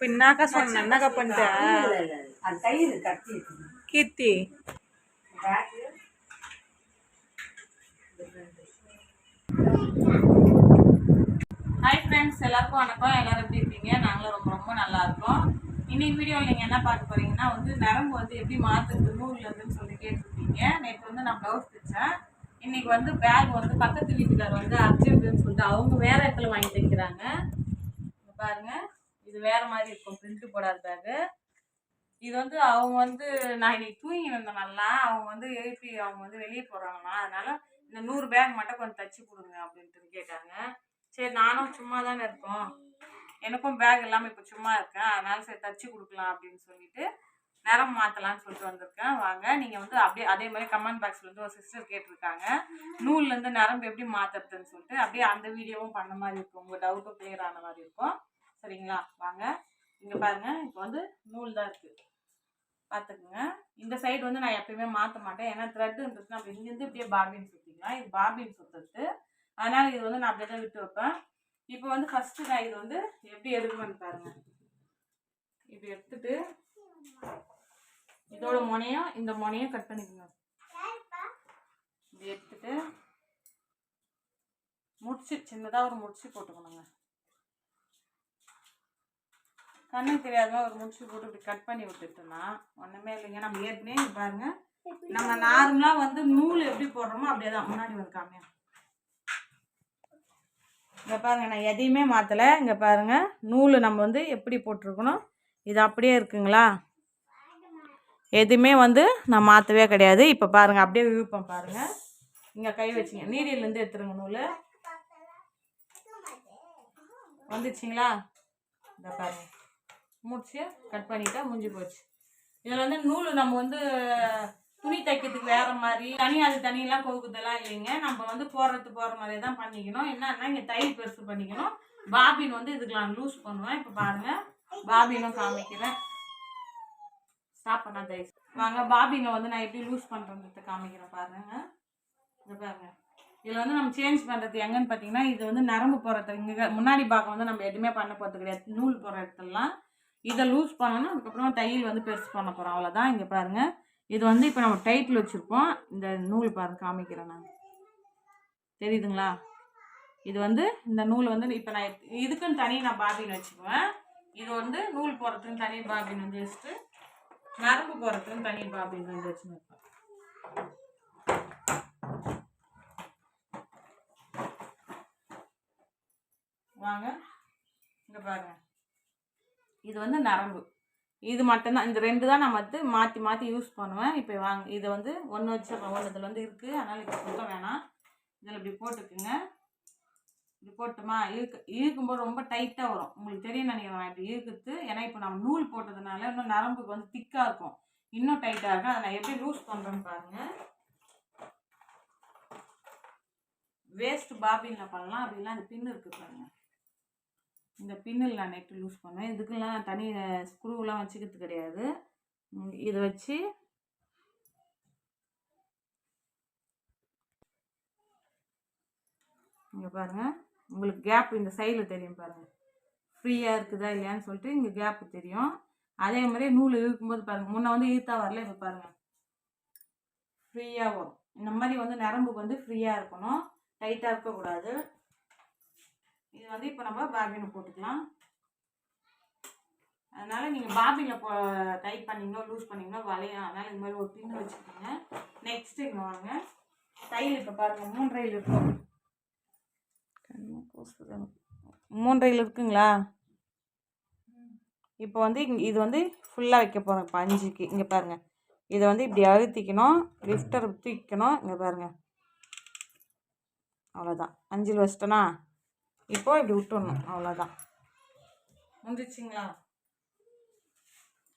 பின்னாக்கா சொன்ன என்னக்கா பண்ணிட்ட? கட்டி இருக்குது கீர்த்தி. ஹாய் ஃப்ரெண்ட்ஸ் எல்லாருக்கும் வணக்கம். எல்லாரும் எப்படி இருக்கீங்க? நாங்களும் ரொம்ப ரொம்ப நல்லா இருக்கோம். இன்னைக்கு வீடியோவில் நீங்கள் என்ன பார்க்க போறீங்கன்னா வந்து நரம்பு வந்து எப்படி மாற்றுறது நூல்லேருந்துன்னு சொல்லி கேட்டிருக்கீங்க. நேற்று வந்து நான் ப்ளவுஸ் தைச்சேன். இன்னைக்கு வந்து பேக் வந்து பக்கத்து வீட்டுக்கார் வந்து அர்ஜென்ட்னு சொல்லிட்டு அவங்க வேற இடத்துல வாங்கி தைக்கிறாங்க. இங்க பாருங்க. இது வேற மாதிரி இருக்கும். பிரிண்ட் போடாத பேகு இது வந்து அவங்க வந்து நான் இன்னைக்கு தூங்கி இருந்தேன் நல்லா. அவங்க வந்து எழுப்பி அவங்க வந்து வெளியே போகிறாங்கண்ணா அதனால இந்த நூறு பேக் மட்டும் கொஞ்சம் தச்சு கொடுங்க அப்படின்ட்டு கேட்டாங்க. சரி நானும் சும்மா தானே இருக்கோம். எனக்கும் பேக் இல்லாமல் இப்போ சும்மா இருக்கேன். அதனால சரி தச்சு கொடுக்கலாம் அப்படின்னு சொல்லிட்டு நிறம் மாற்றலாம்னு சொல்லிட்டு வந்திருக்கேன். வாங்க நீங்கள் வந்து அப்படியே அதே மாதிரி கமெண்ட் பாக்ஸில் வந்து ஒரு சிஸ்டர் கேட்டிருக்காங்க. நூல்லேருந்து நரம்பு எப்படி மாற்றுறதுன்னு சொல்லிட்டு அப்படியே அந்த வீடியோவும் பண்ண மாதிரி இருக்கும். உங்கள் டவுட்டும் கிளியர் ஆன மாதிரி இருக்கும். சரிங்களா? வாங்க. இங்கே பாருங்க. இப்போ வந்து நூல் தான் இருக்குது பார்த்துக்குங்க இந்த சைடு வந்து நான் எப்பயுமே மாற்ற மாட்டேன். ஏன்னா த்ரெட்டுன்றதுனா அப்படி இங்கேருந்து இப்படியே பாபின் சுற்றிக்கலாம் இது பாபின் சுற்றுறது அதனால் இது வந்து நான் அப்படியே தான் விட்டு வைப்பேன். இப்போ வந்து ஃபஸ்ட்டு நான் இது வந்து எப்படி எடுக்கணும்னு பாருங்க. இப்படி எடுத்துட்டு இதோட முனையும் இந்த முனையும் கட் பண்ணிக்கோங்க. இப்படி எடுத்துட்டு முடிச்சு சின்னதாக ஒரு முடிச்சு போட்டுக்கணுங்க. கண்ணுக்கு தெரியாத மாதிரி ஒரு முடிச்சு போட்டு இப்படி கட் பண்ணி விட்டுட்டோம்னா ஒன்றுமே இல்லைங்க. நம்ம ஏற்கனவே பாருங்க. நம்ம நார்மலாக வந்து நூல் எப்படி போடுறோமோ அப்படியே தான் முன்னாடி வந்து காமியா இங்கே பாருங்க நான் எதையுமே மாற்றலை இங்கே பாருங்க நூல் நம்ம வந்து எப்படி போட்டிருக்கணும்? இது அப்படியே இருக்குங்களா? எதுவுமே வந்து நான் மாற்றவே கிடையாது. இப்போ பாருங்க அப்படியே விழுப்பம் பாருங்க. இங்கே கை வச்சிங்க. நீடியிலேருந்து எடுத்துருங்க நூல். வந்துச்சிங்களா? இந்த பாருங்க. முடிச்சு கட் பண்ணிட்டா முடிஞ்சு போச்சு. இதில் வந்து நூல் நம்ம வந்து துணி தைக்கிறதுக்கு வேறு மாதிரி தனி அது தனியெல்லாம் கோகுதெல்லாம் இல்லைங்க. நம்ம வந்து போடுறது போகிற மாதிரி தான் பண்ணிக்கணும். என்னன்னா இங்கே தையல் பெருசு பண்ணிக்கணும். பாபின் வந்து இதுக்கு நான் லூஸ் பண்ணுவேன். இப்போ பாருங்கள் பாபினும் காமிக்கிறேன். ஸ்டாப் பண்ணா தயவு வாங்க பாபினை வந்து நான் எப்படி லூஸ் பண்ணுறது காமிக்கிறேன் பாருங்க. இங்க பாருங்க. இதில் வந்து நம்ம சேஞ்ச் பண்ணுறது எங்கன்னு பார்த்தீங்கன்னா இது வந்து நரம்பு போடுறது. இங்கே முன்னாடி பாகம் வந்து நம்ம எதுவுமே பண்ண போகிறது கிடையாது. நூல் போடுற இடத்துலலாம். இதை லூஸ் பண்ணணும் அதுக்கப்புறம் தையல் வந்து பெருசு பண்ண போகிறோம் அவ்வளோதான் இங்கே பாருங்கள் இது வந்து இப்போ நம்ம டைட்டில் வச்சுருப்போம். இந்த நூல் பாருங்கள் காமிக்கிறேன் நான். தெரியுதுங்களா? இது வந்து இந்த நூல் வந்து இப்போ நான் இதுக்குன்னு தனி நான் பாபின் வச்சுக்குவேன். இது வந்து நூல் போடுறதுக்குன்னு தனி பாபின் வந்து வச்சுட்டு நரம்பு போகிறதுக்குன்னு தனி பாபின் வந்து வச்சுருப்பேன் வாங்க. இங்கே பாருங்கள் இது வந்து நரம்பு. இது மட்டும்தான். இந்த ரெண்டு தான் நான் வந்து மாற்றி மாற்றி யூஸ் பண்ணுவேன். இப்போ வாங்க இதை வந்து ஒன்று வச்சு ஒன்று இதில் வந்து இருக்குது அதனால் இப்போ சுத்தம் வேணாம். இதில் இப்படி போட்டுக்குங்க. இப்படி போட்டுமா? இழுக்கு இழுக்கும்போது ரொம்ப டைட்டாக வரும். உங்களுக்கு தெரியும் நினைக்கிறேன் நான் இப்படி ஏன்னா இப்போ நம்ம நூல் போட்டதுனால இன்னும் நரம்புக்கு வந்து திக்காக இருக்கும். இன்னும் டைட்டாக இருக்கும். அதை நான் எப்படி லூஸ் பண்ணுறேன்னு பாருங்கள் வேஸ்ட் பாபினில் பண்ணலாம். அப்படிலாம் அந்த பின்னு இருக்குது பாருங்கள் இந்த பின்னில் நான் நெட்டு லூஸ் பண்ணுவேன். இதுக்கெல்லாம் தனி ஸ்க்ரூவெலாம் வச்சுக்கிறது கிடையாது. இதை வச்சு இங்கே பாருங்கள் உங்களுக்கு கேப் இந்த சைடில் தெரியும் பாருங்கள் ஃப்ரீயாக இருக்குதா இல்லையான்னு சொல்லிட்டு இங்கே கேப்பு தெரியும். அதே மாதிரி நூல் இழுக்கும்போது பாருங்கள் முன்னே வந்து இழுத்தா வரல இப்போ பாருங்கள் ஃப்ரீயாக வரும். இந்த மாதிரி வந்து நரம்புக்கு வந்து ஃப்ரீயாக இருக்கணும். டைட்டாக இருக்கக்கூடாது. இது வந்து இப்போ நம்ம பாபினை போட்டுக்கலாம். அதனால் நீங்கள் பாபினில் போ டைட் பண்ணிங்களோ லூஸ் பண்ணிங்களோ வளையும் அதனால் இது மாதிரி ஒரு பின்னு வச்சுக்கோங்க. நெக்ஸ்ட்டு இங்கே வாங்க. தையல் இப்போ பாருங்கள் மூன்றையில் இருக்கும் மூன்றையில் இருக்குங்களா? இப்போ வந்து இது வந்து ஃபுல்லாக வைக்க போகிறோம் இப்போ அஞ்சுக்கு. இங்கே பாருங்கள் இதை வந்து இப்படி அழுத்திக்கணும் லிஃப்டர் தூக்கிக்கணும் இங்கே பாருங்கள் அவ்வளோதான் அஞ்சில் வச்சிட்டேனா இப்போ இப்படி விட்டுடணும் அவ்வளோதான் முடிச்சிங்களா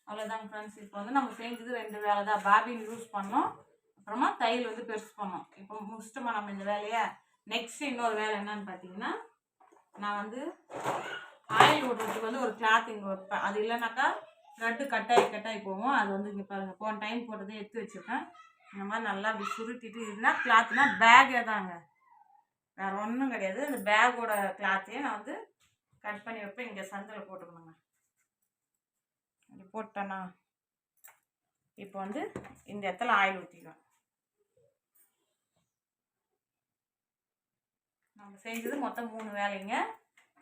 அவ்வளோதாங்க ஃப்ரெண்ட்ஸ் இப்போ வந்து நம்ம செஞ்சது ரெண்டு வேலை தான். பாபின் யூஸ் பண்ணோம். அப்புறமா தையல் வந்து பெருசு பண்ணோம். இப்போ முடிச்சிட்டோமா நம்ம இந்த வேலையை? நெக்ஸ்ட் இன்னொரு வேலை என்னன்னு பார்த்தீங்கன்னா நான் வந்து ஆயில் விடுறதுக்கு வந்து ஒரு கிளாத் இங்கே வைப்பேன். அது இல்லைனாக்கா த்ரெட்டு கட்டாயி கட்டாயி போகும். அது வந்து இங்கே பாருங்கள் போன டைம் போட்டதே எடுத்து வச்சுருக்கேன் இந்த மாதிரி நல்லா அப்படி சுருட்டிட்டு இதுனா கிளாத்னா பேகே தாங்க. வேறு ஒன்றும் கிடையாது. அந்த பேக்கோட கிளாத்தையும் நான் வந்து கட் பண்ணி வைப்பேன். இங்கே சந்தில் போட்டுக்கணுங்க. அப்படி போட்டேன்னா இப்போ வந்து இந்த இடத்துல ஆயில் ஊற்றிக்குவேன் நம்ம செஞ்சது மொத்தம் மூணு வேலைங்க.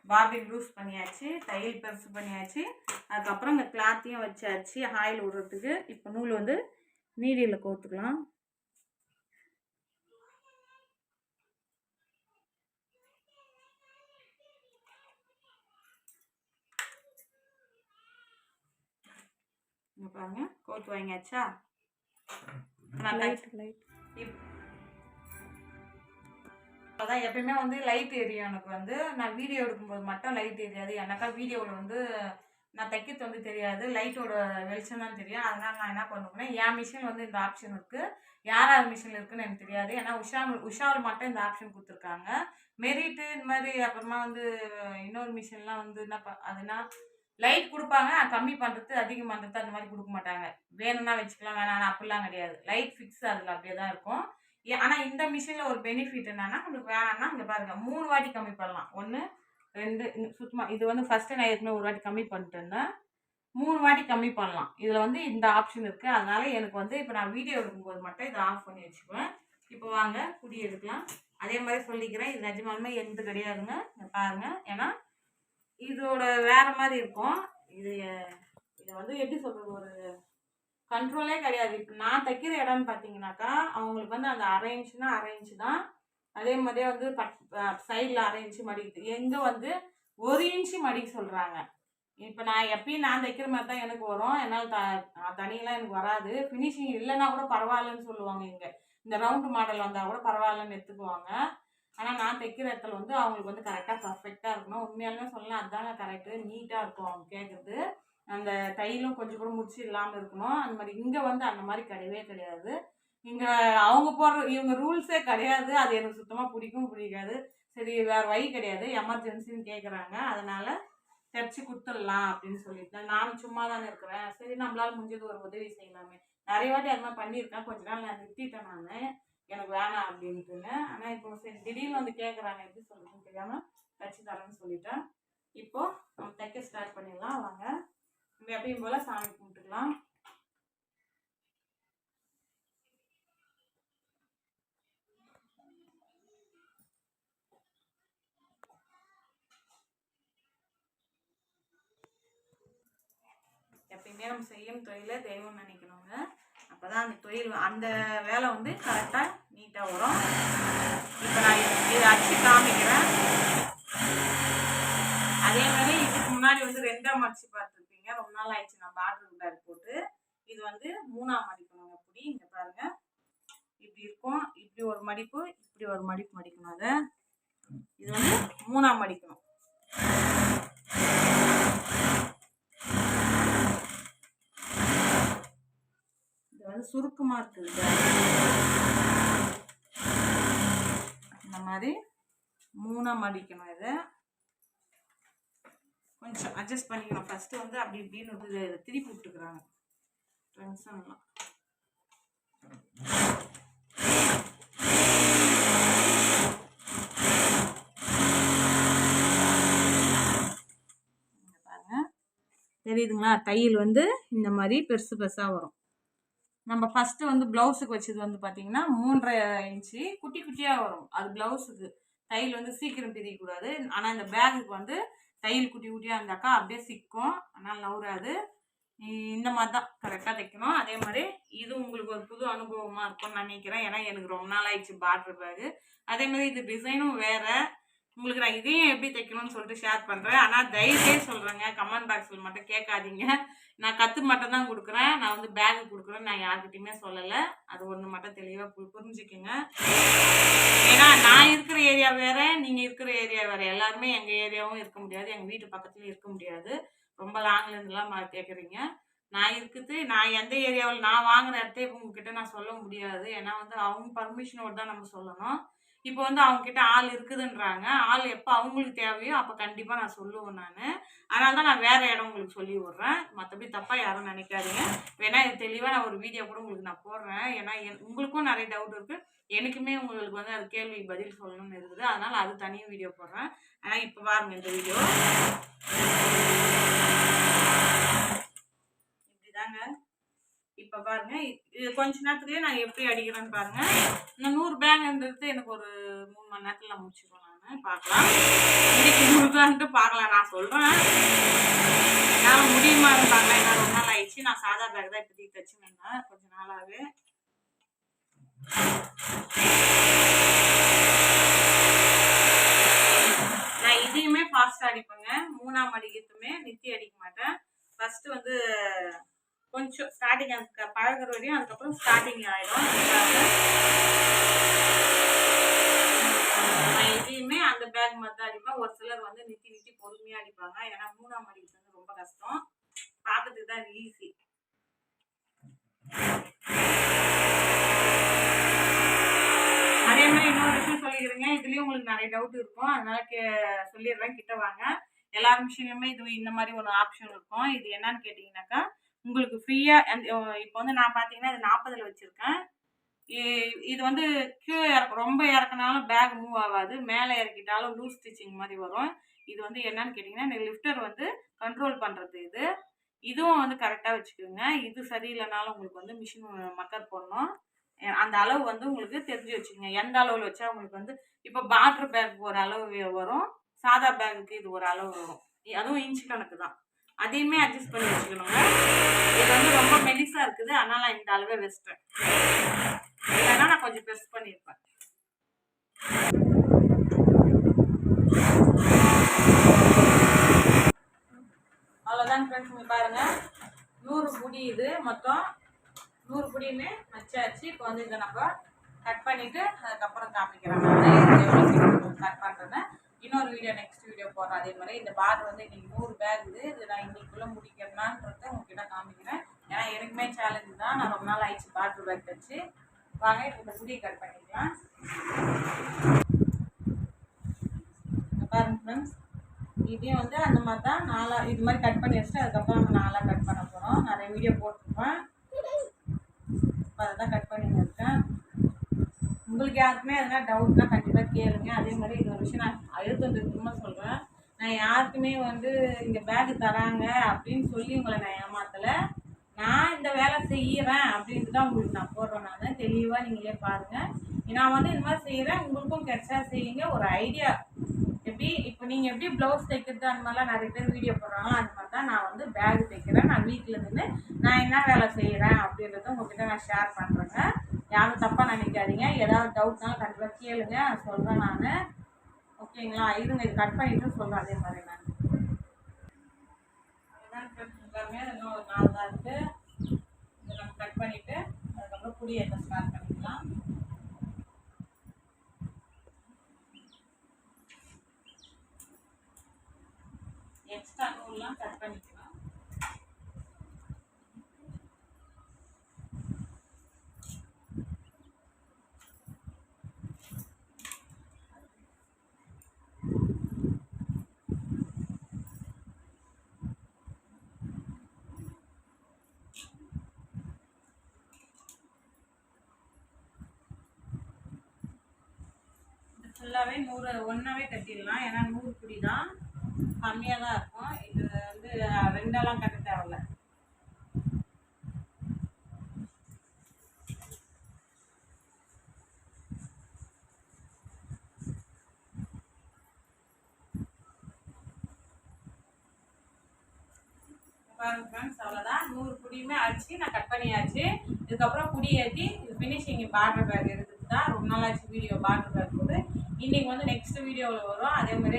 பாபின் லூஸ் பண்ணியாச்சு தையல் பெருசு பண்ணியாச்சு. அதுக்கப்புறம் இந்த கிளாத்தையும் வச்சாச்சு. ஆயில் விடுறதுக்கு இப்போ நூல் வந்து நீடியில் கோத்துக்கலாம். இங்க பாருங்க கோத்து வாங்கியாச்சா? அதான் எப்பயுமே வந்து லைட் எரியும் எனக்கு வந்து நான் வீடியோ எடுக்கும்போது மட்டும் லைட் எரியாது எனக்கா வீடியோவில் வந்து நான் தைக்கிறது வந்து தெரியாது. லைட்டோட வெளிச்சம் தான் தெரியும். அதனால நான் என்ன பண்ணுவேன்னா என் மிஷின் வந்து இந்த ஆப்ஷன் இருக்குது யார் யார் மிஷினில் இருக்குன்னு எனக்கு தெரியாது. ஏன்னா உஷா உஷாவில் மட்டும் இந்த ஆப்ஷன் கொடுத்துருக்காங்க. மெரிட்டு இந்த மாதிரி அப்புறமா வந்து இன்னொரு மிஷின்லாம் வந்து என்ன ப அதுனா லைட் கொடுப்பாங்க கம்மி பண்ணுறது அதிகம் பண்ணுறது அந்த மாதிரி கொடுக்க மாட்டாங்க. வேணும்னா வச்சுக்கலாம் வேணாம் அப்படிலாம் கிடையாது. லைட் ஃபிக்ஸ் அதில் அப்படியே தான் இருக்கும். ஆனால் இந்த மிஷினில் ஒரு பெனிஃபிட் என்னன்னா உங்களுக்கு வேணாம்னா இங்கே பாருங்கள் மூணு வாட்டி கம்மி பண்ணலாம். ஒன்று ரெண்டு சுத்தமாக இது வந்து ஃபஸ்ட்டு நான் ஏற்கனவே ஒரு வாட்டி கம்மி பண்ணிட்டு இருந்தேன் மூணு வாட்டி கம்மி பண்ணலாம். இதில் வந்து இந்த ஆப்ஷன் இருக்குது அதனால எனக்கு வந்து இப்போ நான் வீடியோ எடுக்கும்போது மட்டும் இதை ஆஃப் பண்ணி வச்சுக்குவேன். இப்போ வாங்க குடி எடுக்கலாம். அதே மாதிரி சொல்லிக்கிறேன். இது நிஜமாலுமே எந்த கிடையாதுங்க. பாருங்கள் ஏன்னா இதோட வேற மாதிரி இருக்கும். இது இதை வந்து எப்படி சொல்கிறது ஒரு கண்ட்ரோலே கிடையாது. இப்போ நான் தைக்கிற இடம்னு பார்த்தீங்கன்னாக்கா அவங்களுக்கு வந்து அந்த அரை இன்ச்சுனா அரை இன்ச்சு தான். அதே மாதிரியே வந்து சைடில் அரை இன்ச்சு மடிக்குது எங்கே வந்து ஒரு இன்ச்சு மடிக்க சொல்கிறாங்க இப்போ நான் எப்பயும் நான் தைக்கிற மாதிரி தான் எனக்கு வரும். என்னால் த தனியெல்லாம் எனக்கு வராது. ஃபினிஷிங் இல்லைன்னா கூட பரவாயில்லன்னு சொல்லுவாங்க இங்கே. இந்த ரவுண்டு மாடல் வந்தால் கூட பரவாயில்லன்னு எடுத்துக்குவாங்க. ஆனால் நான் தைக்கிற இடத்துல வந்து அவங்களுக்கு வந்து கரெக்டாக பர்ஃபெக்டாக இருக்கணும். உண்மையாலுமே சொல்லலாம் அதுதாங்க கரெக்டு நீட்டாக இருக்கும் அவங்க கேட்குறது அந்த தையலும் கொஞ்சம் கூட முடிச்சு இல்லாமல் இருக்கணும். அந்த மாதிரி இங்கே வந்து அந்த மாதிரி கிடையவே கிடையாது. இங்கே அவங்க போடுற இவங்க ரூல்ஸே கிடையாது. அது எனக்கு சுத்தமாக பிடிக்கும் பிடிக்காது. சரி வேறு வழி கிடையாது. எமர்ஜென்சின்னு கேட்குறாங்க அதனால் தைச்சி கொடுத்துடலாம் அப்படின்னு சொல்லிட்டு. நானும் சும்மா தானே இருக்கிறேன். சரி நம்மளால் முடிஞ்சது ஒரு உதவி செய்யலாமே. நிறைய வாட்டி அது மாதிரி பண்ணியிருக்கேன். கொஞ்ச நாள் நான் நிறுத்திட்டேன் நான். எனக்கு வேணாம் அப்படின்ட்டுன்னு. ஆனால் இப்போ சரி திடீர்னு வந்து கேட்குறாங்க எப்படி சொல்கிறதுன்னு தெரியாமல் தைச்சி தரேன்னு சொல்லிட்டேன். இப்போது நம்ம தைக்க ஸ்டார்ட் பண்ணிடலாம். வாங்க. நம்ம எப்பயும் போல் சாமி கும்பிட்டுக்கலாம். எப்பயுமே நம்ம செய்யும் தொழிலை தெய்வம் நினைக்கணுங்க. அப்போ தான் அந்த தொழில் அந்த வேலை வந்து கரெக்டாக நீட்டாக வரும். இப்போ நான் இதை அடிச்சு காமிக்கிறேன். அதே மாதிரி இதுக்கு முன்னாடி வந்து ரெண்டாம் அடிச்சு பார்த்துருப்பீங்க. ரொம்ப நாள் ஆயிடுச்சு நான் பாட்டில் பேக் போட்டு. இது வந்து மூணாம் மடிக்கணுங்க இப்படி இங்கே பாருங்க. இப்படி இருக்கும். இப்படி ஒரு மடிப்பு இப்படி ஒரு மடிப்பு மடிக்கணும் அதை. இது வந்து மூணாம் மடிக்கணும். இது வந்து சுருக்கமாக இருக்குது இந்த மாதிரி மூணாக மடிக்கணும் இதை. கொஞ்சம் அட்ஜஸ்ட் பண்ணிக்கணும். ஃபஸ்ட்டு வந்து அப்படி இப்படின்னு வந்து இதை திருப்பி விட்டுக்கிறாங்க. டென்ஷன்லாம் தெரியுதுங்களா? தையல் வந்து இந்த மாதிரி பெருசு பெருசாக வரும். நம்ம ஃபஸ்ட்டு வந்து ப்ளவுஸுக்கு வச்சது வந்து பார்த்தீங்கன்னா மூன்றரை இன்ச்சு குட்டி குட்டியாக வரும். அது ப்ளவுஸுக்கு தையல் வந்து சீக்கிரம் பிரியக்கூடாது ஆனால் இந்த பேகுக்கு வந்து தையல் குட்டி குட்டியாக இருந்தாக்கா அப்படியே சிக்கும். ஆனால் நவுறாது. இந்த மாதிரி தான் கரெக்டாக தைக்கணும். அதே மாதிரி இது உங்களுக்கு ஒரு புது அனுபவமாக இருக்கும்னு நினைக்கிறேன். ஏன்னா எனக்கு ரொம்ப நாள் ஆயிடுச்சு பார்டர் பேகு அதே மாதிரி இது டிசைனும் வேறு. உங்களுக்கு நான் இதையும் எப்படி தைக்கணும்னு சொல்லிட்டு ஷேர் பண்ணுறேன் ஆனால் தயவுசே சொல்கிறேங்க கமெண்ட் பாக்ஸில் மட்டும் கேட்காதீங்க. நான் கற்று மட்டும் தான் கொடுக்குறேன். நான் வந்து பேகு கொடுக்குறேன் நான் யார்கிட்டையுமே சொல்லலை. அது ஒன்று மட்டும் தெளிவாக புரிஞ்சுக்குங்க. ஏன்னா நான் இருக்கிற ஏரியா வேறு நீங்கள் இருக்கிற ஏரியா வேறு. எல்லாருமே எங்கள் ஏரியாவும் இருக்க முடியாது. எங்கள் வீட்டு பக்கத்துலேயும் இருக்க முடியாது. ரொம்ப லாங்லேருந்துலாம் கேட்குறீங்க நான் இருக்குது நான் எந்த ஏரியாவில் நான் வாங்குற இடத்த உங்ககிட்ட நான் சொல்ல முடியாது. ஏன்னா வந்து அவங்க பர்மிஷனோடு தான் நம்ம சொல்லணும். இப்போ வந்து அவங்க கிட்ட ஆள் இருக்குதுன்றாங்க. ஆள் எப்போ அவங்களுக்கு தேவையோ அப்போ கண்டிப்பாக நான் சொல்லுவேன் நான். அதனால தான் நான் வேறு இடம் உங்களுக்கு சொல்லி விட்றேன். மற்றபடி தப்பாக யாரும் நினைக்காதீங்க. வேணா இது தெளிவாக நான் ஒரு வீடியோ கூட உங்களுக்கு நான் போடுறேன். ஏன்னா என்- உங்களுக்கும் நிறைய டவுட் இருக்குது எனக்குமே உங்களுக்கு வந்து அது கேள்வி பதில் சொல்லணும்னு இருக்குது. அதனால் அது தனியாக வீடியோ போடுறேன். ஆனால் இப்போ பாருங்கள் இந்த வீடியோ இப்போ பாருங்கள் இது கொஞ்ச நேரத்துலேயே நான் எப்படி அடிக்கிறேன்னு பாருங்கள் இந்த நூறு பேங்க்ன்றது எனக்கு ஒரு மூணு மணி நேரத்தில் முடிச்சுருவேன் நான். பார்க்கலாம் இன்றைக்கி நூறு பேங்க்ட்டு பார்க்கலாம் நான் சொல்கிறேன் என்னால் முடியுமா பார்க்கலாம் ஏன்னா ரொம்ப நாள் ஆயிடுச்சு. நான் சாதா பேக் தான் இப்போதைக்கு தச்சுருந்தேன் கொஞ்ச நாளாகவே நான் இதையுமே ஃபாஸ்ட்டாக அடிப்பேங்க. மூணாம் அடிக்கிறதுமே நித்தி அடிக்க மாட்டேன். ஃபஸ்ட்டு வந்து கொஞ்சம் ஸ்டார்டிங் அந்த பழகுற வரையும் அதுக்கப்புறம் ஸ்டார்டிங் ஆகிடும் அதுக்காக நான் அந்த பேக் மாதிரி தான் அடிப்பேன் ஒரு சிலர் வந்து நிறுத்தி நிறுத்தி பொறுமையாக அடிப்பாங்க. ஏன்னா மூணாம் அடிக்கிறது வந்து ரொம்ப கஷ்டம். பார்க்கறதுக்கு தான் ஈஸி அதே மாதிரி இன்னொரு விஷயம் சொல்லிக்கிறேங்க. இதுலயும் உங்களுக்கு நிறைய டவுட் இருக்கும். அதனால கே சொல்லிடுறேன். கிட்ட வாங்க. எல்லா மிஷின்லையுமே இது இந்த மாதிரி ஒரு ஆப்ஷன் இருக்கும். இது என்னன்னு கேட்டிங்கனாக்கா உங்களுக்கு ஃப்ரீயாக இப்போ வந்து நான் பார்த்தீங்கன்னா இது நாற்பதில் வச்சுருக்கேன். இது வந்து கீழே இறக்க ரொம்ப இறக்குனாலும் பேக் மூவ் ஆகாது. மேலே இறக்கிட்டாலும் லூஸ் ஸ்டிச்சிங் மாதிரி வரும். இது வந்து என்னன்னு கேட்டிங்கன்னா இந்த லிஃப்டர் வந்து கண்ட்ரோல் பண்ணுறது இது. இதுவும் வந்து கரெக்டாக வச்சுக்கோங்க. இது சரியில்லைனாலும் உங்களுக்கு வந்து மிஷின் மக்கர் போடணும். அந்த அளவு வந்து உங்களுக்கு தெரிஞ்சு வச்சுக்கோங்க. எந்த அளவில் வச்சா உங்களுக்கு வந்து இப்போ பாட்ரு பேக் ஒரு அளவு வரும். சாதா பேக்குக்கு இது ஒரு அளவு வரும். அதுவும் இன்ச் கணக்கு தான். அதையுமே அட்ஜஸ்ட் பண்ணி வச்சுக்கணுங்க. இது வந்து ரொம்ப மெலிசாக இருக்குது. அதனால் நான் இந்த அளவே வச்சிட்டேன். இல்லைன்னா நான் கொஞ்சம் பெஸ்ட் பண்ணியிருப்பேன். அவ்வளோதான் ஃப்ரெண்ட்ஸ் நீங்கள் பாருங்கள் நூறு புடி இது மொத்தம். நூறு புடியுமே வச்சாச்சு. இப்போ வந்து இதை நம்ம கட் பண்ணிவிட்டு அதுக்கப்புறம் காமிக்கிறேன். கட் பண்ணுறேன்னு இன்னொரு வீடியோ நெக்ஸ்ட் வீடியோ போடுறேன். அதே மாதிரி இந்த பார் வந்து இன்னைக்கு நூறு பேக் இது இது நான் இன்னைக்குள்ளே முடிக்கிறேன்னான்றத உங்ககிட்ட காமிக்கிறேன். ஏன்னா எனக்குமே சேலஞ்சு தான். நான் ரொம்ப நாள் ஆயிடுச்சு பாட்ரு பேக் வச்சு. வாங்க இப்போ இந்த கட் பண்ணிக்கலாம். பாருங்க ஃப்ரெண்ட்ஸ் இதையும் வந்து அந்த மாதிரி தான் நாலாக இது மாதிரி கட் பண்ணி வச்சுட்டு அதுக்கப்புறம் நம்ம நாலாக கட் பண்ண போகிறோம் நிறைய வீடியோ போட்டிருப்பேன். இப்போ அதை தான் கட் பண்ணி வச்சேன் உங்களுக்கு யாருக்குமே எதனா டவுட்னா கண்டிப்பாக கேளுங்க. அதே மாதிரி இது ஒரு விஷயம் நான் அழுத்தம் திருத்தமாக சொல்கிறேன் நான் யாருக்குமே வந்து இங்கே பேகு தராங்க அப்படின்னு சொல்லி உங்களை நான் ஏமாத்தலை. நான் இந்த வேலை செய்கிறேன் அப்படின்ட்டு தான் உங்களுக்கு நான் போடுறேன் நான். தெளிவாக நீங்களே பாருங்கள் நான் வந்து இந்த மாதிரி செய்கிறேன் உங்களுக்கும் கிடைச்சா செய்யுங்க. ஒரு ஐடியா எப்படி? இப்போ நீங்கள் எப்படி ப்ளவுஸ் தைக்கிறது அந்த மாதிரிலாம் நிறைய பேர் வீடியோ போடுறாங்களோ அந்த மாதிரி தான் நான் வந்து பேக் தைக்கிறேன். நான் வீட்டில் நின்று நான் என்ன வேலை செய்கிறேன் அப்படின்றத உங்ககிட்ட நான் ஷேர் பண்ணுறேங்க யாரும் தப்பாக நினைக்காதீங்க. ஏதாவது டவுட்னாலும் கண்டிப்பாக கேளுங்க. நான். சொல்கிறேன் நான் ஓகேங்களா இருங்க இது கட் பண்ணிட்டு சொல்கிறேன் அதே மாதிரி நான். அதுதான் எல்லாமே இன்னும் ஒரு நாள் தான் இருக்குது இதை நம்ம கட் பண்ணிவிட்டு அதுக்கப்புறம் புடி ஏற்ற ஸ்டார்ட் பண்ணிக்கலாம். எக்ஸ்ட்ரா நூல்லாம் கட் பண்ணிக்கலாம் இது ஃபுல்லாகவே நூறு ஒன்றாவே கட்டிடலாம். ஏன்னா நூறு குடி தான் கம்மியாக தான் இருக்கும். இது வந்து ரெண்டெல்லாம் கட்ட தேவையில்ல. பாருங்க ஃப்ரெண்ட்ஸ் அவ்வளோதான் நூறு குடியுமே அடிச்சு நான் கட் பண்ணியாச்சு. இதுக்கப்புறம் குடியேற்றி ஏற்றி இது ஃபினிஷிங் பார்டர் பேக் எடுத்துட்டு தான் ரொம்ப நாளாச்சு வீடியோ பார்டர் பேக் போட்டு இன்னைக்கு வந்து நெக்ஸ்ட் வீடியோவில் வரும். அதே மாதிரி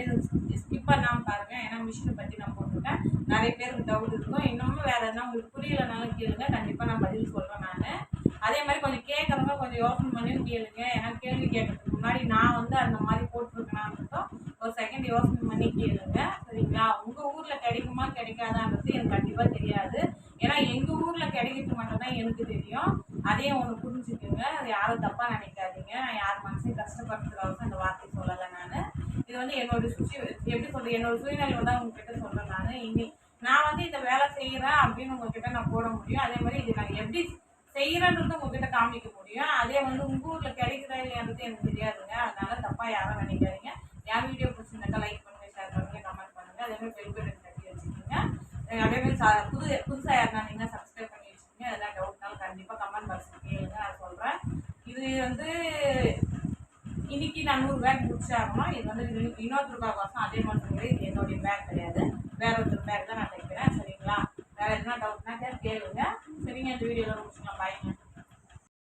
ஸ்கிப் பண்ணாமல் பாருங்க. ஏன்னா மிஷினை பற்றி நான் போட்டிருக்கேன். நிறைய பேருக்கு டவுட் இருக்கும். இன்னமும் வேறு எதனா உங்களுக்கு புரியலைனாலும் கேளுங்க. கண்டிப்பாக நான் பதில் சொல்கிறேன் நான். அதே மாதிரி கொஞ்சம் கேட்குறவங்க கொஞ்சம் யோசனை பண்ணி கேளுங்க. ஏன்னா கேள்வி கேட்கறதுக்கு முன்னாடி நான் வந்து அந்த மாதிரி போட்டிருக்கேனான்றதும் ஒரு செகண்ட் யோசனை பண்ணி கேளுங்க. சரிங்களா? உங்கள் ஊரில் கிடைக்குமா கிடைக்காதான்றது எனக்கு கண்டிப்பாக தெரியாது. ஏன்னா எங்கள் ஊரில் கிடைக்கிறது மட்டும் தான் எனக்கு தெரியும். அதையும் ஒன்று புரிஞ்சுக்கோங்க. அது யாரும் தப்பாக நினைக்காதீங்க. யார் மனசையும் கஷ்டப்படுத்துறதுக்கு அந்த வார்த்தை சொல்லலை நான். இது வந்து என்னோட சுச்சி எப்படி சொல்கிறது என்னோட சூழ்நிலை தான் உங்ககிட்ட சொல்கிறேன் நான். இனி நான் வந்து இந்த வேலை செய்கிறேன் அப்படின்னு உங்ககிட்ட நான் போட முடியும். அதே மாதிரி இது நான் எப்படி செய்கிறேன்றது உங்ககிட்ட காமிக்க முடியும். அதே வந்து உங்கள் ஊரில் கிடைக்குதா இல்லையான்றது எனக்கு தெரியாதுங்க. அதனால தப்பாக யாரும் நினைக்காதீங்க. யார் வீடியோ பிடிச்சிருந்தாக்கா லைக் பண்ணுங்க ஷேர் பண்ணுங்க கமெண்ட் பண்ணுங்க. அதே மாதிரி பெல் பட்டன் தட்டி வச்சுக்கோங்க. அதே மாதிரி புது புதுசாக யாருன்னா நீங்கள் சப்ஸ்கிரைப் பண்ணி வச்சுக்கோங்க அதெல்லாம் டவுட்னாலும் கண்டிப்பாக இது வந்து இன்னைக்கு நான் நூறு பேக் முடிச்சாகணும்? இது வந்து இன்னொருத்தர் ரூபாய் வாசம் அதே மாதிரி இது என்னுடைய பேக் கிடையாது. வேற ஒருத்தர் பேக் தான் நான் தைக்கிறேன். சரிங்களா? வேற என்ன டவுட்னா கேளுங்க. சரிங்க இந்த வீடியோவில்